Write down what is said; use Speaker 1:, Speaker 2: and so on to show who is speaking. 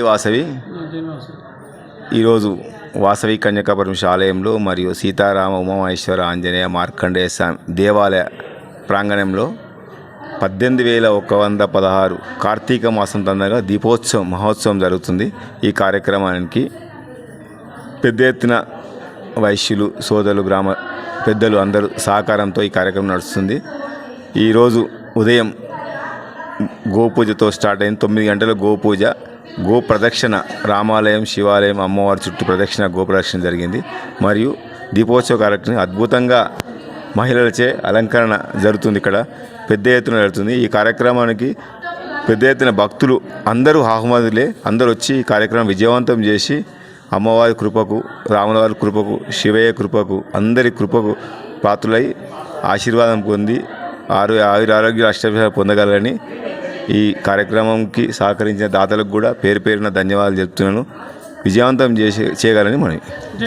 Speaker 1: వాసవి? ఈరోజు వాసవి కన్యకాపురం ఆలయంలో మరియు సీతారామ ఉమామహేశ్వర ఆంజనేయ మార్కండేయ స్వామి దేవాలయ ప్రాంగణంలో పద్దెనిమిది వేల ఒక వంద పదహారు కార్తీక మాసం తొందరగా దీపోత్సవం మహోత్సవం జరుగుతుంది. ఈ కార్యక్రమానికి పెద్ద ఎత్తున వైశ్యులు సోదరులు గ్రామ పెద్దలు అందరూ సహకారంతో ఈ కార్యక్రమం నడుస్తుంది. ఈరోజు ఉదయం గోపూజతో స్టార్ట్ అయింది. తొమ్మిది గంటల గోపూజ గో ప్రదక్షిణ రామాలయం శివాలయం అమ్మవారి చుట్టూ ప్రదక్షిణ గో ప్రదక్షిణ జరిగింది. మరియు దీపోత్సవ కార్యక్రమం అద్భుతంగా మహిళలచే అలంకరణ జరుగుతుంది ఇక్కడ. పెద్ద ఎత్తున జరుగుతుంది. ఈ కార్యక్రమానికి పెద్ద ఎత్తున భక్తులు అందరూ ఆహ్మదులే అందరూ వచ్చి ఈ కార్యక్రమం విజయవంతం చేసి అమ్మవారి కృపకు రామలవారి కృపకు శివయ్య కృపకు అందరి కృపకు పాత్రులై ఆశీర్వాదం పొంది ఆరు ఆయుర ఆరోగ్య అష్టభ పొందగలని ఈ కార్యక్రమంకి సహకరించిన దాతలకు కూడా పేరు పేరున ధన్యవాదాలు చెప్తున్నాను. విజయవంతం చేసి చేయగలని మనవి.